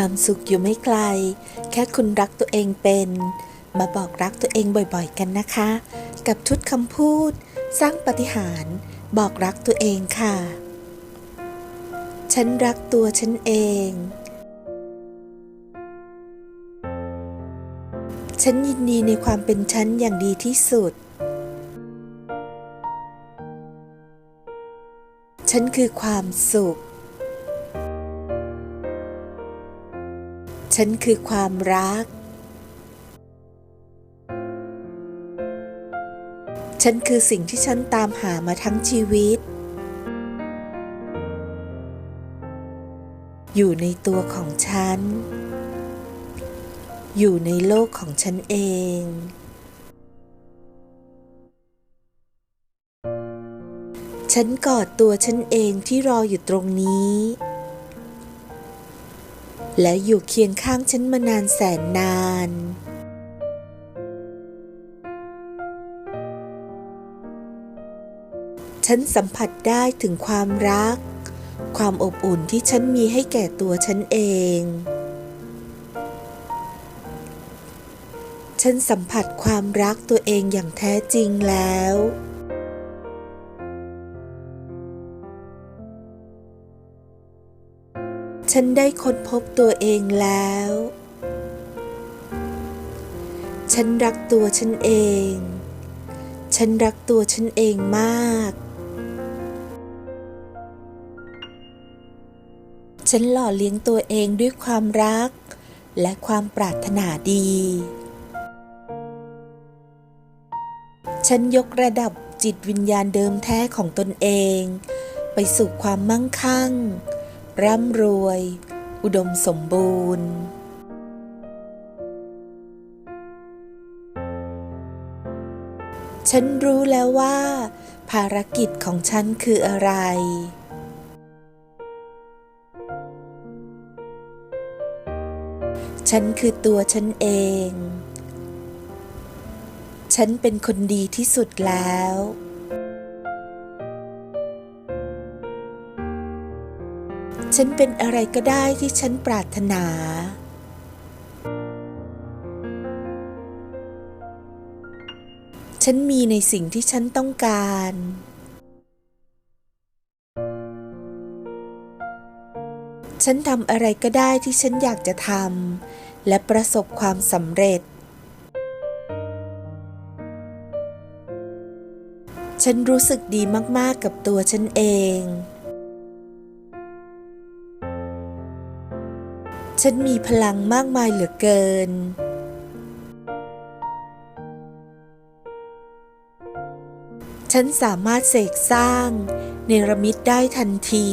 ความสุขอยู่ไม่ไกล แค่คุณรักตัวเองเป็น มาบอกรักตัวเองบ่อยๆกันนะคะ กับชุดคำพูด สร้างปฏิหารบอกรักตัวเองค่ะ ฉันรักตัวฉันเอง ฉันยินดีในความเป็นฉันอย่างดีที่สุด ฉันคือความสุข ฉันคือความรัก ฉันคือสิ่งที่ฉันตามหามาทั้งชีวิต อยู่ในตัวของฉัน อยู่ในโลกของฉันเองฉันกอดตัวฉันเองที่รออยู่ตรงนี้ และอยู่เคียงข้างฉันมานานแสนนาน ฉันสัมผัสได้ถึงความรัก ความอบอุ่นที่ฉันมีให้แก่ตัวฉันเอง ฉันสัมผัสความรักตัวเองอย่างแท้จริงแล้ว ฉันได้ค้นพบตัวเองแล้ว ฉันรักตัวฉันเอง ฉันรักตัวฉันเองมาก ฉันหล่อเลี้ยงตัวเองด้วยความรัก และความปรารถนาดี ฉันยกระดับจิตวิญญาณเดิมแท้ของตนเอง ไปสู่ความมั่งคั่ง ร่ำรวย อุดมสมบูรณ์ฉันรู้แล้วว่า ภารกิจของฉันคืออะไร ฉันคือตัวฉันเอง ฉันเป็นคนดีที่สุดแล้ว ฉันเป็นอะไรก็ได้ที่ฉันปรารถนาฉันมีในสิ่งที่ฉันต้องการ ฉันทำอะไรก็ได้ที่ฉันอยากจะทำและประสบความสำเร็จ ฉันรู้สึกดีมาก ๆ กับตัวฉันเอง ฉันมีพลังมากมายเหลือเกิน ฉันสามารถเสกสร้าง เนรมิตได้ทันที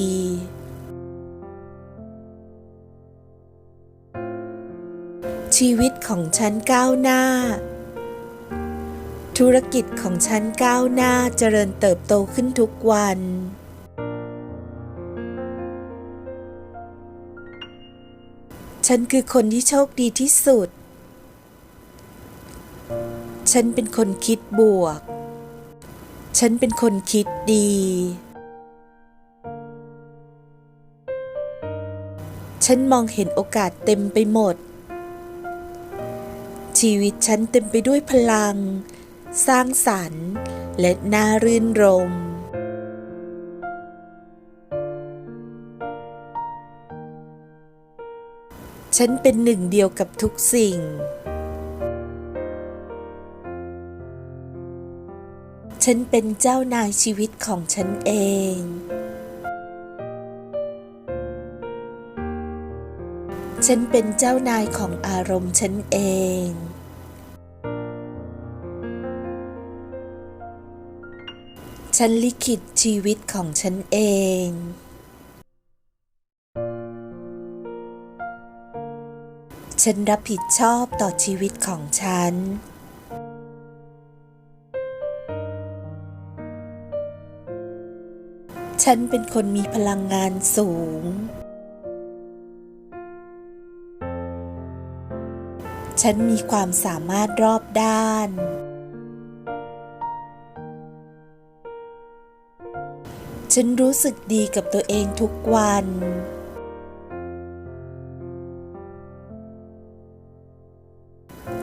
ชีวิตของฉันก้าวหน้า ธุรกิจของฉันก้าวหน้าเจริญเติบโตขึ้นทุกวัน ฉันคือคนที่โชคดีที่สุด ฉันเป็นคนคิดบวก ฉันเป็นคนคิดดี ฉันมองเห็นโอกาสเต็มไปหมด ชีวิตฉันเต็มไปด้วยพลัง สร้างสรรค์ และน่ารื่นรม ฉันเป็นหนึ่งเดียวกับทุกสิ่ง ฉันเป็นเจ้านายชีวิตของฉันเอง ฉันเป็นเจ้านายของอารมณ์ฉันเอง ฉันลิขิตชีวิตของฉันเอง ฉันรับผิดชอบต่อชีวิตของฉัน ฉันเป็นคนมีพลังงานสูง ฉันมีความสามารถรอบด้าน ฉันรู้สึกดีกับตัวเองทุกวัน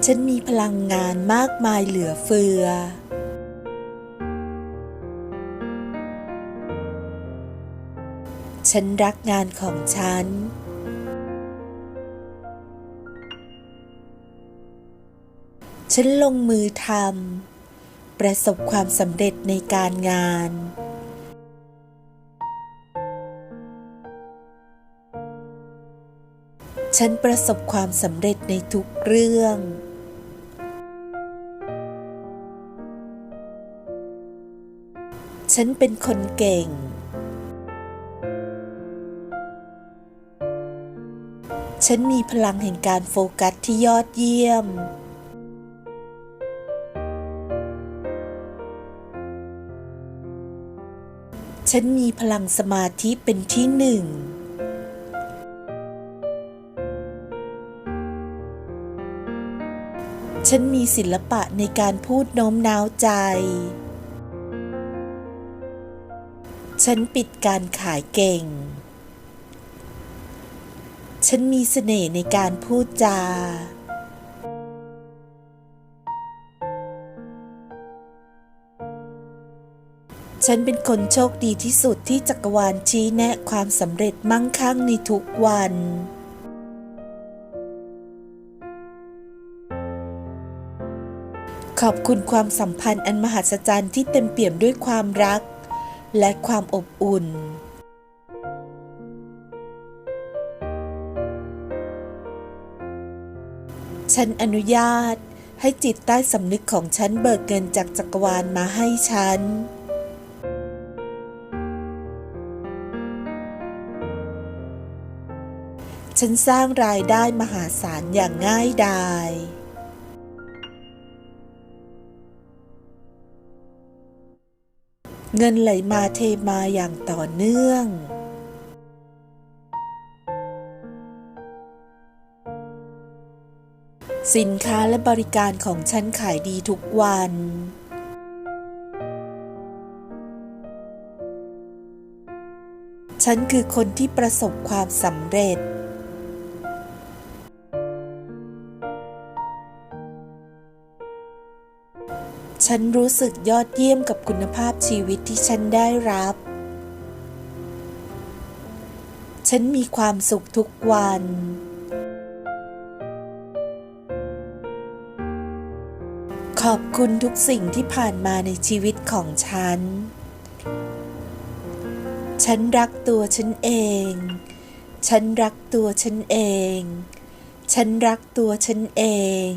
ฉันมีพลังงานมากมายเหลือเฟือ ฉันรักงานของฉัน ฉันลงมือทำประสบความสำเร็จในการงาน ฉันประสบความสำเร็จในทุกเรื่อง ฉันเป็นคนเก่ง ฉันมีพลังแห่งการโฟกัสที่ยอดเยี่ยม ฉันมีพลังสมาธิเป็นที่หนึ่งฉันมีศิลปะในการพูดโน้มน้าวใจ ฉันปิดการขายเก่ง ฉันมีเสน่ห์ในการพูดจา ฉันเป็นคนโชคดีที่สุดที่จักรวาลชี้แนะความสำเร็จมั่งคั่งในทุกวัน ขอบคุณความสัมพันธ์อันมหัศจรรย์ที่เต็มเปี่ยมด้วยความรัก และความอบอุ่น ฉันอนุญาตให้จิตใต้สำนึกของฉันเบิกเงินจากจักรวาลมาให้ฉัน ฉันสร้างรายได้มหาศาลอย่างง่ายดาย เงินไหลมาเทมาอย่างต่อเนื่อง สินค้าและบริการของฉันขายดีทุกวัน ฉันคือคนที่ประสบความสำเร็จ ฉันรู้สึกยอดเยี่ยมกับคุณภาพชีวิตที่ฉันได้รับ ฉันมีความสุขทุกวัน ขอบคุณทุกสิ่งที่ผ่านมาในชีวิตของฉัน ฉันรักตัวฉันเอง ฉันรักตัวฉันเอง ฉันรักตัวฉันเอง